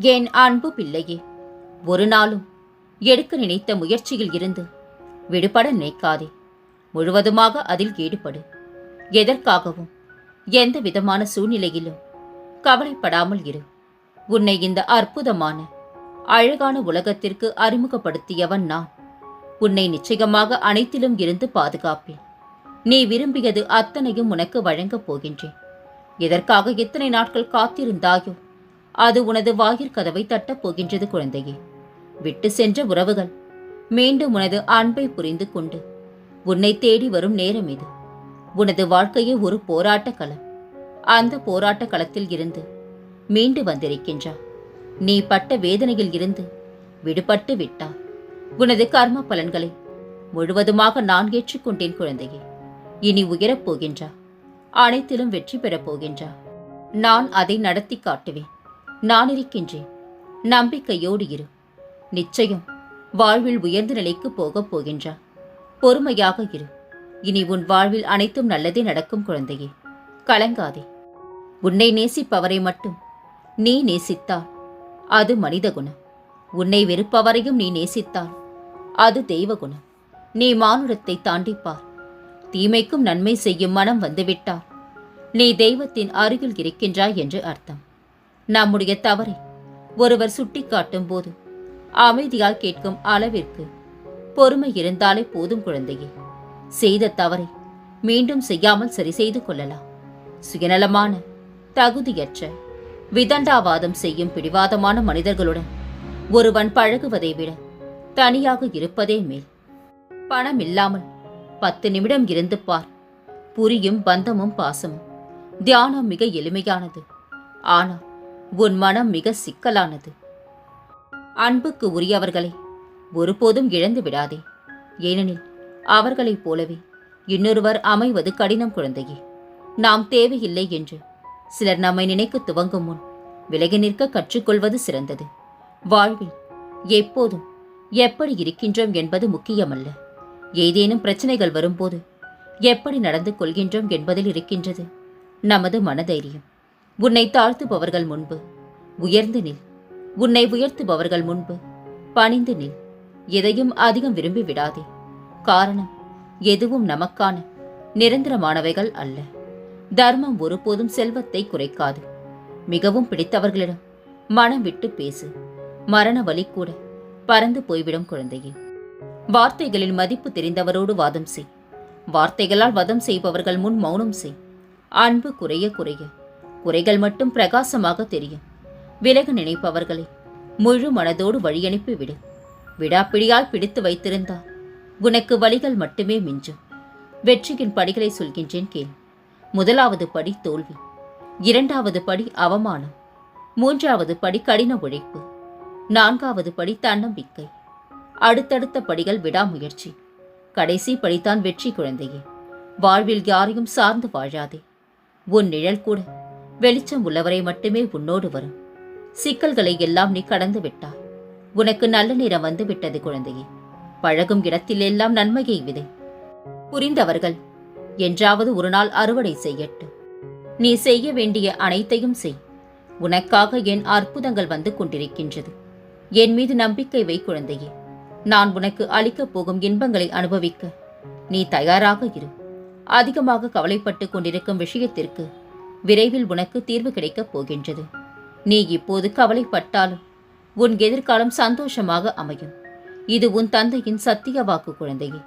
என் அன்பு பிள்ளையே? ஒரு நாளும் எடுக்க நினைத்த முயற்சியில் இருந்து விடுபட நினைக்காதே. முழுவதுமாக அதில் ஈடுபடு. எதற்காகவும் எந்த விதமான சூழ்நிலையிலும் கவலைப்படாமல் இரு. உன்னை இந்த அற்புதமான அழகான உலகத்திற்கு அறிமுகப்படுத்தியவன் நான். உன்னை நிச்சயமாக அனைத்திலும் இருந்து பாதுகாப்பேன். நீ விரும்பியது அத்தனையும் உனக்கு வழங்கப் போகின்றேன். எதற்காக எத்தனை நாட்கள் காத்திருந்தாயோ? அது உனது வாயிற்கதவை தட்டப் போகின்றது குழந்தையே. விட்டு சென்ற உறவுகள். மீண்டும் உனது அன்பை புரிந்து கொண்டு. உன்னை தேடி வரும் நேரம் இது. உனது வாழ்க்கையே ஒரு போராட்ட களம். அந்த போராட்ட களத்தில் இருந்து மீண்டு வந்திருக்கின்றா. நீ பட்ட வேதனையில் இருந்து விடுபட்டு விட்டா. உனது கர்ம பலன்களை முழுவதுமாக நான் ஏற்றுக்கொண்டேன் குழந்தையே. இனி உயரப் போகின்றா. அனைத்திலும் வெற்றி பெறப் போகின்றா. நான் அதை நடத்தி காட்டுவேன். நான் இருக்கின்றேன். நம்பிக்கையோடு இரு. நிச்சயம் வாழ்வில் உயர்ந்த நிலைக்கு போகப் போகின்றா. பொறுமையாக இரு. இனி உன் வாழ்வில் அனைத்தும் நல்லதே நடக்கும் குழந்தையே. கலங்காதே. உன்னை நேசிப்பவரை மட்டும் நீ நேசித்தால் அது மனித குணம். உன்னை வெறுப்பவரையும் நீ நேசித்தால் அது தெய்வ குணம். நீ மானுடத்தை தாண்டிப்பார். தீமைக்கும் நன்மை செய்யும் மனம் வந்துவிட்டால் நீ தெய்வத்தின் அருகில் இருக்கின்றாய் என்று அர்த்தம். நம்முடைய தவறை ஒருவர் சுட்டிக்காட்டும் போது அமைதியால் கேட்கும் அளவிற்கு பொறுமை இருந்தாலே போதும் குழந்தையே. செய்த தவறை மீண்டும் செய்யாமல் சரி செய்து கொள்ளலாம். சுயநலமான தகுதியற்ற விதண்டாவாதம் செய்யும் பிடிவாதமான மனிதர்களுடன் ஒருவன் பழகுவதை விட தனியாக இருப்பதே மேல். பணம் இல்லாமல் பத்து நிமிடம் இருந்து பார். புரியும் பந்தமும் பாசமும் தியானம் மிக எளிமையானது. ஆனால் உன் மனம் மிக சிக்கலானது. அன்புக்கு உரியவர்களை ஒருபோதும் இழந்து விடாதே. ஏனெனில் அவர்களைப் போலவே இன்னொருவர் அமைவது கடினம் குழந்தையே. நாம் தேவையில்லை என்று சிலர் நம்மை நினைக்க துவங்கும் முன் விலகி நிற்க கற்றுக்கொள்வது சிறந்தது. வாழ்வில் எப்போதும் எப்படி இருக்கின்றோம் என்பது முக்கியமல்ல. ஏதேனும் பிரச்சனைகள் வரும்போது எப்படி நடந்து கொள்கின்றோம் என்பதில் இருக்கின்றது நமது மனதைரியம். உன்னை தாழ்த்துபவர்கள் முன்பு. உயர்ந்து நில். உன்னை உயர்த்துபவர்கள் முன்பு. பணிந்து நில். எதையும் அதிகம் விரும்பி விடாதே. காரணம் எதுவும் நமக்கான நிரந்தரமானவைகள் அல்ல. தர்மம் ஒருபோதும் செல்வத்தை குறைக்காது. மிகவும் பிடித்தவர்களிடம் மனம் விட்டு பேசு. மரண வலி கூட பறந்து போய்விடும் குழந்தையே. வார்த்தைகளின் மதிப்பு தெரிந்தவரோடு வாதம் செய். வார்த்தைகளால் வதம் செய்பவர்கள் முன் மௌனம் செய். அன்பு குறைய குறைய. குறைகள் மட்டும் பிரகாசமாக தெரியும். விலக நினைப்பவர்களை முழு மனதோடு வழியனுப்பி விடு. விடாப்பிடியாய் பிடித்து வைத்திருந்தால் உனக்கு வழிகள் மட்டுமே மிஞ்சும். வெற்றியின் படிகளை சொல்கின்றேன் கேள். முதலாவது படி தோல்வி. இரண்டாவது படி அவமானம். மூன்றாவது படி கடின உழைப்பு. நான்காவது படி தன்னம்பிக்கை. அடுத்தடுத்த படிகள் விடாமுயற்சி. கடைசி படித்தான் வெற்றி குழந்தையே. வாழ்வில் யாரையும் சார்ந்து வாழாதே. உன் நிழல் கூட வெளிச்சம் உள்ளவரை மட்டுமே உன்னோடு வரும். சிக்கல்களை எல்லாம் நீ கடந்து விட்டாய். உனக்கு நல்ல நேரம் வந்து விட்டது குழந்தையே. பழகும் இடத்திலெல்லாம் நன்மையை விதை. புரிந்தவர்கள் என்றாவது ஒரு நாள் அறுவடை செய்யட்டும். நீ செய்ய வேண்டிய அனைத்தையும் செய். உனக்காக என் அற்புதங்கள் வந்து கொண்டிருக்கின்றது. என் மீது நம்பிக்கை வை குழந்தையே. நான் உனக்கு அளிக்கப் போகும் இன்பங்களை அனுபவிக்க நீ தயாராக இரு. அதிகமாக கவலைப்பட்டு கொண்டிருக்கும் விஷயத்திற்கு விரைவில் உனக்கு தீர்வு கிடைக்கப் போகின்றது. நீ இப்போது கவலைப்பட்டாலும் உன் எதிர்காலம் சந்தோஷமாக அமையும். இது உன் தந்தையின் சத்திய வாக்கு குழந்தையே.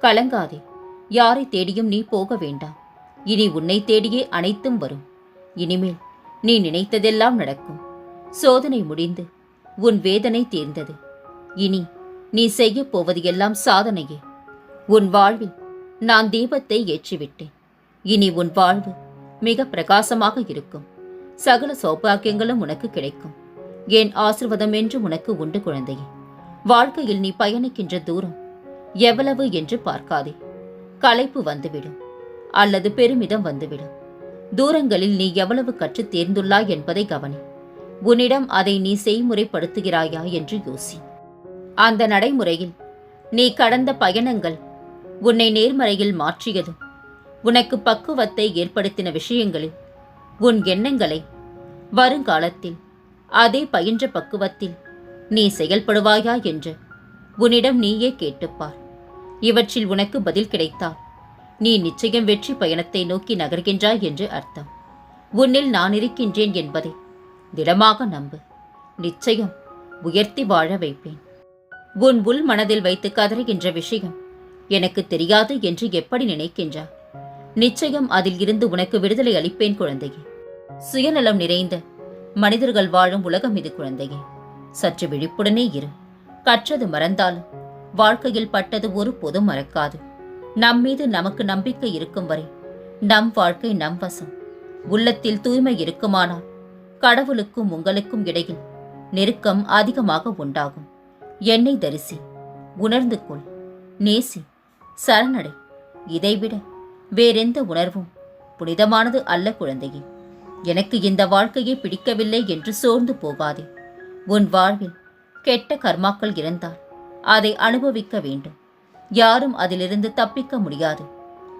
கலங்காதே. யாரை தேடியும் நீ போக வேண்டாம். இனி உன்னை தேடியே அனைத்தும் வரும். இனிமேல் நீ நினைத்ததெல்லாம் நடக்கும். சோதனை முடிந்து உன் வேதனை தீர்ந்தது. இனி நீ செய்யப் போவது எல்லாம் சாதனையே. உன் வாழ்வில் நான் தீபத்தை ஏற்றிவிட்டேன். இனி உன் வாழ்வு மிக பிரகாசமாக இருக்கும். சகல சௌபாக்கியங்களும் உனக்கு கிடைக்கும். என் ஆசிர்வாதம் என்று உனக்கு உண்டு குழந்தையே. வாழ்க்கையில் நீ பயணிக்கின்ற தூரம் எவ்வளவு என்று பார்க்காதே. களைப்பு வந்துவிடும். அல்லது பெருமிதம் வந்துவிடும். தூரங்களில் நீ எவ்வளவு கற்றுத் தேர்ந்துள்ளாய் என்பதை கவனி. உன்னிடம் அதை நீ செய்முறைப்படுத்துகிறாயா என்று யோசி. அந்த நடைமுறையில் நீ கடந்த பயணங்கள் உன்னை நேர்மறையில் மாற்றியதும் உனக்கு பக்குவத்தை ஏற்படுத்தின விஷயங்களில் உன் எண்ணங்களை வருங்காலத்தில் அதே பயின்ற பக்குவத்தில் நீ செயல்படுவாயா என்று உன்னிடம் நீயே கேட்டுப்பார். இவற்றில் உனக்கு பதில் கிடைத்தால் நீ நிச்சயம் வெற்றி பயணத்தை நோக்கி நகர்கின்றாய் என்று அர்த்தம். உன்னில் நான் இருக்கின்றேன் என்பதை திடமாக நம்பு. நிச்சயம் உயர்த்தி வாழ வைப்பேன். உன் உள் மனதில் வைத்து கதறுகின்ற விஷயம் எனக்கு தெரியாது என்று எப்படி நினைக்கின்றா நிச்சயம் அதில் இருந்து உனக்கு விடுதலை அளிப்பேன் குழந்தையே. சுயநலம் நிறைந்த மனிதர்கள் வாழும் உலகம் இது குழந்தையே. சற்று விழிப்புடனே இரு. கற்றது மறந்தாலும் வாழ்க்கையில் பட்டது ஒரு பொது மறக்காது. நம் மீது நமக்கு நம்பிக்கை இருக்கும் வரை நம் வாழ்க்கை நம் வசம். உள்ளத்தில் தூய்மை இருக்குமானால் கடவுளுக்கும் உங்களுக்கும் இடையில் நெருக்கம் அதிகமாக உண்டாகும். என்னை தரிசி உணர்ந்து கொள். நேசி சரணடை. இதைவிட வேறெந்த உணர்வும்? புனிதமானது அல்ல குழந்தையே. எனக்கு இந்த வாழ்க்கையை பிடிக்கவில்லை என்று சோர்ந்து போகாதே. உன் வாழ்வில் கெட்ட கர்மாக்கள் இருந்தால் அதை அனுபவிக்க வேண்டும். யாரும் அதிலிருந்து தப்பிக்க முடியாது.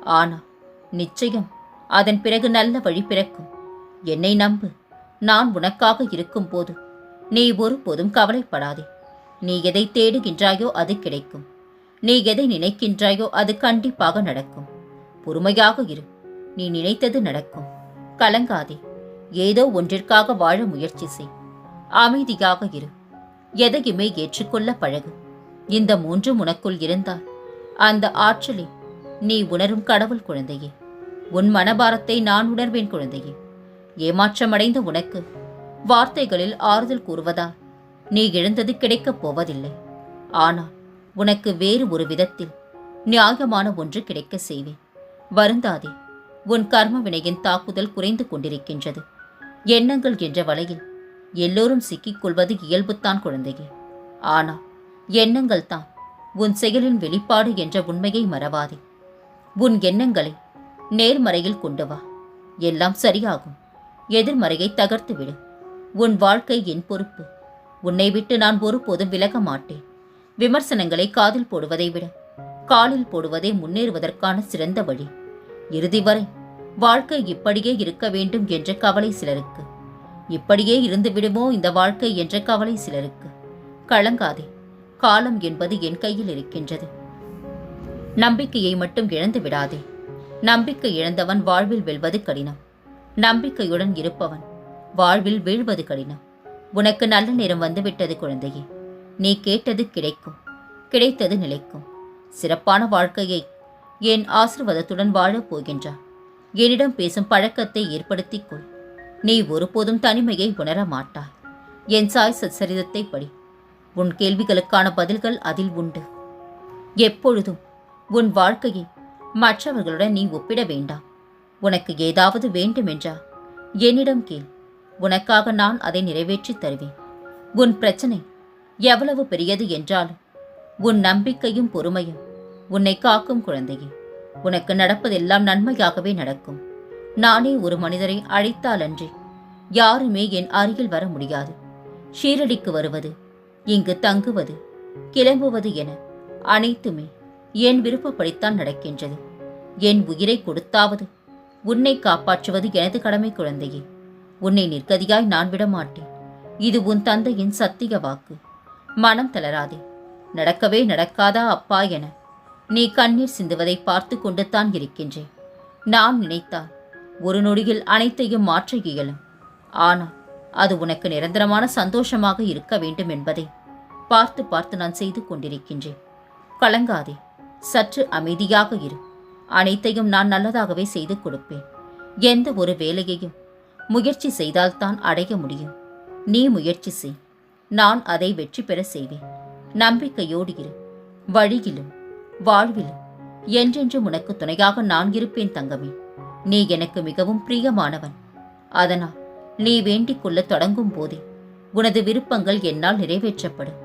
ஆனால் நிச்சயம் அதன் பிறகு நல்ல வழி பிறக்கும். என்னை நம்பு நான் உனக்காக இருக்கும்போது நீ ஒருபோதும் கவலைப்படாதே. நீ எதை தேடுகின்றாயோ அது கிடைக்கும். நீ எதை நினைக்கின்றாயோ அது கண்டிப்பாக நடக்கும். பொறுமையாக இரு. நீ நினைத்தது நடக்கும். கலங்காதே. ஏதோ ஒன்றிற்காக வாழ முயற்சி செய். அமைதியாக இரு. எதையுமே ஏற்றுக்கொள்ள பழகு. இந்த மூன்றும் உனக்குள் இருந்தால் அந்த ஆற்றலை நீ உணரும் கடவுள் குழந்தையே. உன் மனபாரத்தை நான் உணர்வேன் குழந்தையே. ஏமாற்றமடைந்த உனக்கு வார்த்தைகளில் ஆறுதல் கூறுவதால் நீ இழந்தது கிடைக்கப் போவதில்லை. ஆனால் உனக்கு வேறு ஒரு விதத்தில் நியாயமான ஒன்று கிடைக்க செய்வேன். வருந்தாதே. உன் கர்ம வினையின் தாக்குதல் குறைந்து கொண்டிருக்கின்றது. எண்ணங்கள் என்ற வலையில் எல்லோரும் சிக்கிக்கொள்வது இயல்புத்தான் குழந்தையே. ஆனால் எண்ணங்கள் தான் உன் செயலின் வெளிப்பாடு என்ற உண்மையை மறவாதே. உன் எண்ணங்களை நேர்மறையில் கொண்டு வா. எல்லாம் சரியாகும். எதிர்மறையை தகர்த்து விடு உன் வாழ்க்கை என் பொறுப்பு. உன்னை விட்டு நான் ஒருபோதும் விலக மாட்டேன். விமர்சனங்களை காதில் போடுவதை விட காலில் போடுவதே முன்னேறுவதற்கான சிறந்த வழி. இறுதி வரை வாழ்க்கை இப்படியே இருக்க வேண்டும் என்ற கவலை சிலருக்கு. இப்படியே இருந்து விடுமோ இந்த வாழ்க்கை என்ற கவலை சிலருக்கு. கலங்காதே காலம் என்பது என் கையில் இருக்கின்றது. நம்பிக்கையை மட்டும் இழந்து விடாதே. நம்பிக்கை இழந்தவன் வாழ்வில் வெல்வது கடினம். நம்பிக்கையுடன் இருப்பவன் வாழ்வில் வீழ்வது கடினம். உனக்கு நல்ல நேரம் வந்துவிட்டது குழந்தையே. நீ கேட்டது கிடைக்கும் கிடைத்தது நிலைக்கும். சிறப்பான வாழ்க்கையை என் ஆசிர்வாதத்துடன் வாழப் போகின்றான் என்னிடம் பேசும் பழக்கத்தை ஏற்படுத்திக் கொள் நீ ஒருபோதும் தனிமையை உணர மாட்டாய். என் சாய் சச்சரிதத்தை படி. உன் கேள்விகளுக்கான பதில்கள் அதில் உண்டு. எப்பொழுதும் உன் வாழ்க்கையை மற்றவர்களுடன் நீ ஒப்பிட வேண்டாம். உனக்கு ஏதாவது வேண்டுமென்றா என்னிடம் கேள். உனக்காக நான் அதை நிறைவேற்றித் தருவேன். உன் பிரச்சனை எவ்வளவு பெரியது என்றாலும் உன் நம்பிக்கையும் பொறுமையும் உன்னை காக்கும் குழந்தையே உனக்கு நடப்பதெல்லாம் நன்மையாகவே நடக்கும். நானே ஒரு மனிதரை அழைத்தாலன்றி யாருமே என் அருகில் வர முடியாது. ஷீரடிக்கு வருவது இங்கு தங்குவது கிளம்புவது என அனைத்துமே என் விருப்பப்படித்தான் நடக்கின்றது. என் உயிரை கொடுத்தாவது உன்னை காப்பாற்றுவது எனது கடமை குழந்தையே. உன்னை நிற்கதியாய் நான் விடமாட்டேன். இது உன் தந்தையின் சத்திய வாக்கு. மனம் தளராதே. நடக்கவே நடக்காதா அப்பா என நீ கண்ணீர் சிந்துவதை பார்த்து கொண்டு தான் இருக்கின்றேன். நான் நினைத்தால் ஒரு நொடியில் அனைத்தையும் மாற்ற இயலும். ஆனால் அது உனக்கு நிரந்தரமான சந்தோஷமாக இருக்க வேண்டும் என்பதை பார்த்து பார்த்து நான் செய்து கொண்டிருக்கின்றேன். கலங்காதே சற்று அமைதியாக இரு. அனைத்தையும் நான் நல்லதாகவே செய்து கொடுப்பேன். எந்த ஒரு வேலையையும் முயற்சி செய்தால்தான் அடைய முடியும். நீ முயற்சி செய். நான் அதை வெற்றி பெற செய்வேன். நம்பிக்கையோடு இரு. வழியிலும் வாழ்வில் என்றென்றும் உனக்கு துணையாக நான் இருப்பேன் தங்கமே. நீ எனக்கு மிகவும் பிரியமானவன். அதனால் நீ வேண்டிக் கொள்ளத் தொடங்கும் போதே உனது விருப்பங்கள் என்னால் நிறைவேற்றப்படும்.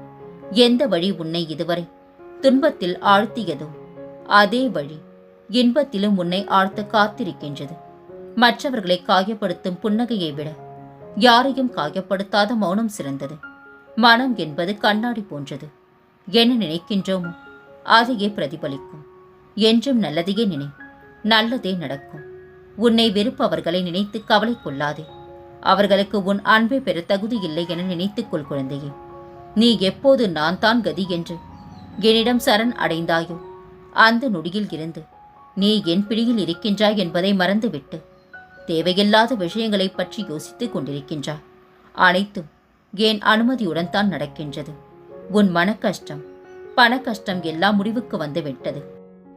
எந்த வழி உன்னை இதுவரை துன்பத்தில் ஆழ்த்தியதோ அதே வழி இன்பத்திலும் உன்னை ஆழ்த்த காத்திருக்கின்றது. மற்றவர்களை காயப்படுத்தும் புன்னகையை விட யாரையும் காயப்படுத்தாத மௌனம் சிறந்தது. மனம் என்பது கண்ணாடி போன்றது. என்ன நினைக்கின்றோமோ அதையே பிரதிபலிக்கும். என்றும் நல்லதையே நினை நல்லதே நடக்கும். உன்னை வெறுப்பவர்களை நினைத்து கவலை கொள்ளாதே. அவர்களுக்கு உன் அன்பை பெற தகுதி இல்லை என நினைத்துக் கொள் குழந்தையே. நீ எப்போது நான் தான் கதி என்று என்னிடம் சரண் அடைந்தாயோ அந்த நொடியில் இருந்து நீ என் பிடியில் இருக்கின்றாய் என்பதை மறந்துவிட்டு தேவையில்லாத விஷயங்களைப் பற்றி யோசித்துக் கொண்டிருக்கின்றாய். அனைத்தும் என் அனுமதியுடன் தான் நடக்கின்றது. உன் மன கஷ்டம் பண கஷ்டம் எல்லாம் முடிவுக்கு வந்துவிட்டது.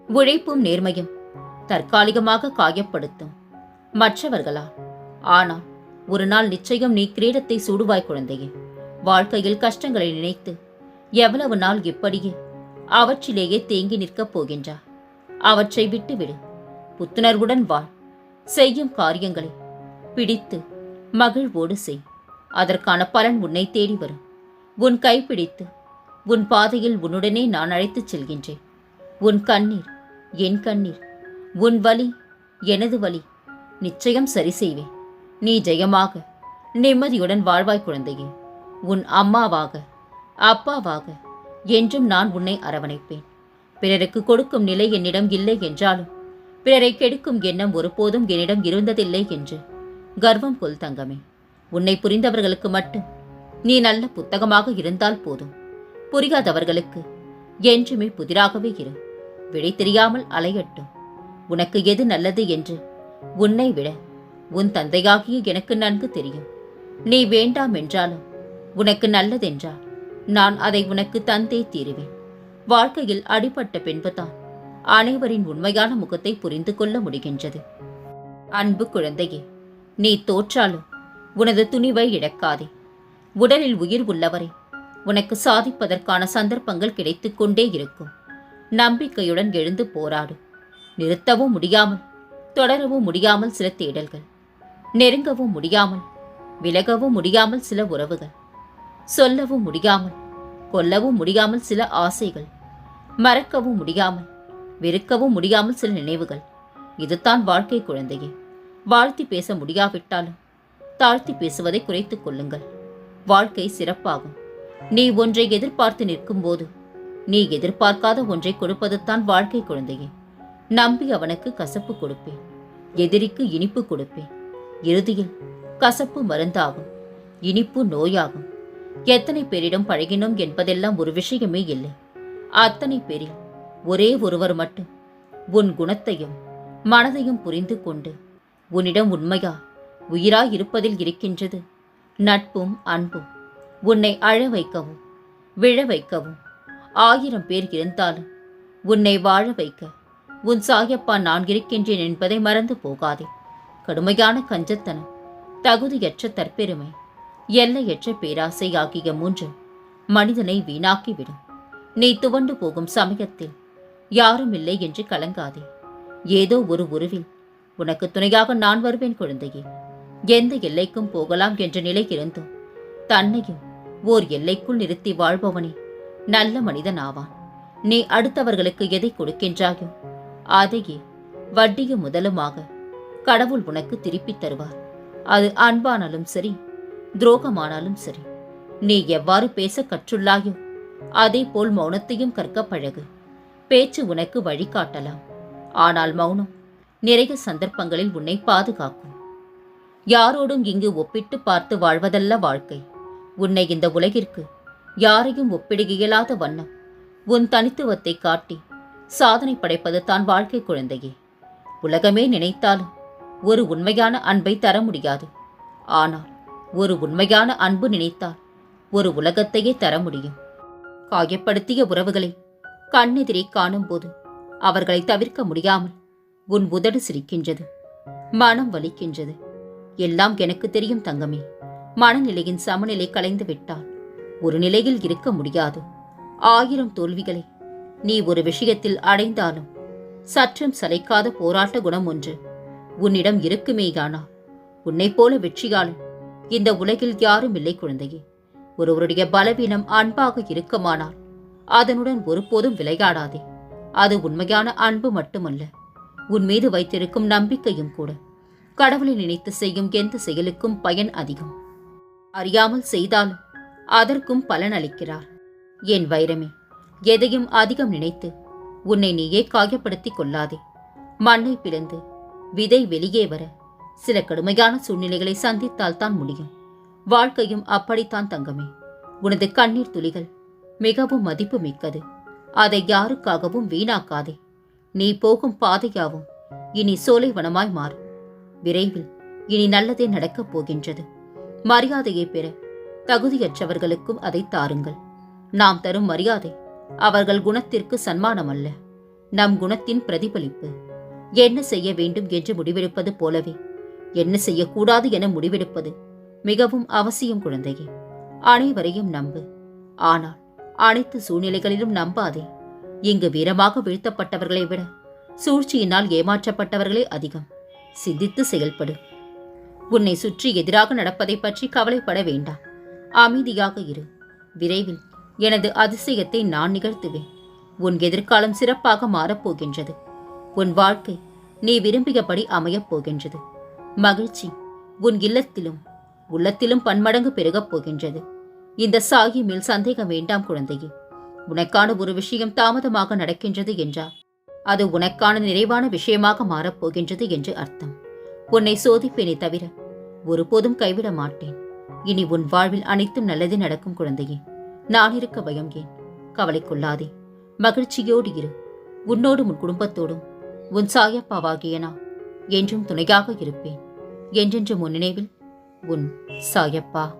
உழைப்பும் நேர்மையும் தற்காலிகமாக காயப்படுத்தும் மற்றவர்களா? ஆனால் ஒரு நாள் நிச்சயம் நீ கிரீடத்தை சூடுவாய் குழந்தையே. வாழ்க்கையில் கஷ்டங்களை நினைத்து எவ்வளவு நாள் இப்படியே அவற்றிலேயே தேங்கி நிற்கப் போகின்றார் அவற்றை விட்டுவிடு. புத்துணர்வுடன் வாழ் செய்யும் காரியங்களை பிடித்து மகிழ்வோடு செய். அதற்கான பலன் உன்னை தேடி வரும். உன் கைப்பிடித்து உன் பாதையில் உன்னுடனே நான் அழைத்துச் செல்கின்றேன். உன் கண்ணீர் என் கண்ணீர் உன் வலி எனது வலி நிச்சயம் சரி செய்வேன். நீ ஜெயமாக நிம்மதியுடன் வாழ்வாய் குழந்தையே. உன் அம்மாவாக அப்பாவாக என்றும் நான் உன்னை அரவணைப்பேன். பிறருக்கு கொடுக்கும் நிலை என்னிடம் இல்லை என்றாலும் பிறரை கெடுக்கும் எண்ணம் ஒருபோதும் என்னிடம் இருந்ததில்லை என்று கர்வம் கொள் தங்கமே. உன்னை புரிந்தவர்களுக்கு மட்டும் நீ நல்ல புத்தகமாக இருந்தால் போதும். புரியாதவர்களுக்கு என்றுமே புதிராகவே இரு. விடை தெரியாமல் அலையட்டும். உனக்கு எது நல்லது என்று உன்னை விட உன் தந்தையாகிய எனக்கு நன்கு தெரியும். நீ வேண்டாம் என்றாலும் உனக்கு நல்லதென்றால் நான் அதை உனக்கு தந்தே தீருவேன். வாழ்க்கையில் அடிபட்ட பின்புதான் அனைவரின் உண்மையான முகத்தை புரிந்து கொள்ள முடிகின்றது. அன்பு குழந்தையே நீ தோற்றாலும் உனது துணிவை இழக்காதே. உடலில் உயிர் உள்ளவரை உனக்கு சாதிப்பதற்கான சந்தர்ப்பங்கள் கிடைத்துக் கொண்டே இருக்கும். நம்பிக்கையுடன் எழுந்து போராடு. நிறுத்தவும் முடியாமல் தொடரவும் முடியாமல் சில தேடல்கள். நெருங்கவும் முடியாமல் விலகவும் முடியாமல் சில உறவுகள். சொல்லவும் முடியாமல் கொல்லவும் முடியாமல் சில ஆசைகள். மறக்கவும் முடியாமல் வெறுக்கவும் முடியாமல் சில நினைவுகள். இதுதான் வாழ்க்கை குழந்தையே. வாழ்த்தி பேச முடியாவிட்டாலும் தாழ்த்தி பேசுவதை குறைத்துக் கொள்ளுங்கள். வாழ்க்கை சிறப்பாகும். நீ ஒன்றை எதிர்பார்த்து நிற்கும்போது நீ எதிர்பார்க்காத ஒன்றை கொடுப்பது தான் வாழ்க்கை குழந்தையே. நம்பி அவனுக்கு கசப்பு கொடுப்பேன். எதிரிக்கு இனிப்பு கொடுப்பேன். இறுதியில் கசப்பு மருந்தாகும். இனிப்பு நோயாகும். எத்தனை பேரிடம் பழகினோம் என்பதெல்லாம் ஒரு விஷயமே இல்லை. அத்தனை பேரில் ஒரே ஒருவர் மட்டும் உன் குணத்தையும் மனதையும் புரிந்து கொண்டு உன்னிடம் உண்மையா உயிராய் இருப்பதில் இருக்கின்றது நட்பும் அன்பும். உன்னை அழ வைக்கவும் விழ வைக்கவும். ஆயிரம் பேர் இருந்தாலும் உன்னை வாழ வைக்க உன் சாயப்பா நான் இருக்கின்றேன் என்பதை மறந்து போகாதே. கடுமையான கஞ்சத்தனம் தகுதியற்ற தற்பெருமை எல்லையற்ற பேராசை ஆகிய மூன்று மனிதனை வீணாக்கிவிடும். நீ துவண்டு போகும் சமயத்தில் யாரும் இல்லை என்று கலங்காதே. ஏதோ ஒரு உருவில் உனக்கு துணையாக நான் வருவேன் குழந்தையே. எந்த எல்லைக்கும் போகலாம் என்ற நிலை இருந்தும் தன்னையும் ஓர் எல்லைக்குள் நிறுத்தி வாழ்பவனே. நல்ல மனிதன் ஆவான். நீ அடுத்தவர்களுக்கு எதை கொடுக்கின்றாயோ அதையே வட்டியும் முதலுமாக கடவுள் உனக்கு திருப்பித் தருவார். அது அன்பானாலும் சரி துரோகமானாலும் சரி நீ எவ்வாறு பேச கற்றுள்ளாயோ அதே போல் மௌனத்தையும் கற்க பழகு. பேச்சு உனக்கு வழிகாட்டலாம். ஆனால் மௌனம் நிறைய சந்தர்ப்பங்களில் உன்னை பாதுகாக்கும். யாரோடும் இங்கு ஒப்பிட்டு பார்த்து வாழ்வதல்ல வாழ்க்கை. உன்னை இந்த உலகிற்கு யாரையும் ஒப்பிட இயலாத வண்ணம் உன் தனித்துவத்தை காட்டி சாதனை படைப்பது தான் வாழ்க்கை குழந்தையே. உலகமே நினைத்தாலும் ஒரு உண்மையான அன்பை தர முடியாது. ஆனால் ஒரு உண்மையான அன்பு நினைத்தால் ஒரு உலகத்தையே தர முடியும். காயப்படுத்திய உறவுகளை கண்ணெதிரே காணும்போது அவர்களை தவிர்க்க முடியாமல் உன் உதடு சிரிக்கின்றது மனம் வலிக்கின்றது. எல்லாம் எனக்கு தெரியும் தங்கமே. மனநிலையின் சமநிலை கலைந்து விட்டால் ஒரு நிலையில் இருக்க முடியாது. ஆயிரம் தோல்விகளை நீ ஒரு விஷயத்தில் அடைந்தாலும் சற்றும் சளைக்காத போராட்ட குணம் ஒன்று உன்னிடம் இருக்குமேயானா? உன்னைப் போல வெற்றியாளன் இந்த உலகில் யாரும் இல்லை குழந்தையே. ஒருவருடைய பலவீனம் அன்பாக இருக்குமானால் அதனுடன் ஒருபோதும் விளையாடாதே. அது உண்மையான அன்பு மட்டுமல்ல உன் மீது வைத்திருக்கும் நம்பிக்கையும் கூட. கடவுளை நினைத்து செய்யும் எந்த செயலுக்கும் பயன் அதிகம். அறியாமல் செய்தாலும் அதற்கும் பலன் அளிக்கிறார். என் வைரமே எதையும் அதிகம் நினைத்து உன்னை நீயே காயப்படுத்திக் கொள்ளாதே. மண்ணை பிளந்து விதை வெளியே வர சில கடுமையான சூழ்நிலைகளை சந்தித்தால் தான் முடியும். வாழ்க்கையும் அப்படித்தான் தங்கமே. உனது கண்ணீர் துளிகள் மிகவும் மதிப்பு மிக்கது அதை யாருக்காகவும் வீணாக்காதே. நீ போகும் பாதையாவும் இனி சோலைவனமாய் மாறும். விரைவில் இனி நல்லதே நடக்கப் போகின்றது. மரியாதையை பெற தகுதியற்றவர்களுக்கும் அதை தாருங்கள். நாம் தரும் மரியாதை அவர்கள் குணத்திற்கு சன்மானம் அல்ல நம் குணத்தின் பிரதிபலிப்பு. என்ன செய்ய வேண்டும் என்று முடிவெடுப்பது போலவே என்ன செய்யக்கூடாது என முடிவெடுப்பது மிகவும் அவசியம் குழந்தையே. அனைவரையும் நம்பு. ஆனால் அனைத்து சூழ்நிலைகளிலும் நம்பாதே. இங்கு வீரமாக வீழ்த்தப்பட்டவர்களை விட சூழ்ச்சியினால் ஏமாற்றப்பட்டவர்களே அதிகம். சிந்தித்து செயல்படு. உன்னை சுற்றி எதிராக நடப்பதை பற்றி கவலைப்பட வேண்டாம். அமைதியாக இரு. விரைவில் எனது அதிசயத்தை நான் நிகழ்த்துவேன். உன் எதிர்காலம் சிறப்பாக மாறப்போகின்றது. உன் வாழ்க்கை நீ விரும்பியபடி அமையப் போகின்றது. மகிழ்ச்சி உன் இல்லத்திலும் உள்ளத்திலும் பன்மடங்கு பெருகப் போகின்றது. இந்த சாகி மேல் சந்தேகம் வேண்டாம் குழந்தையே. உனக்கான ஒரு விஷயம் தாமதமாக நடக்கின்றது என்றால் அது உனக்கான நிறைவான விஷயமாக மாறப்போகின்றது என்று அர்த்தம். உன்னை சோதிப்பேனே தவிர ஒருபோதும் கைவிட மாட்டேன். இனி உன் வாழ்வில் அனைத்தும் நல்லது நடக்கும் குழந்தையே. நான் இருக்க பயம் ஏன்? கவலை கொள்ளாதே. மகிழ்ச்சியோடு இரு. உன்னோடும் உன் குடும்பத்தோடும். உன் சாயப்பாவாகிய நான் என்றும் துணையாக இருப்பேன். என்றென்றும் உன் நினைவில் உன் சாயப்பா.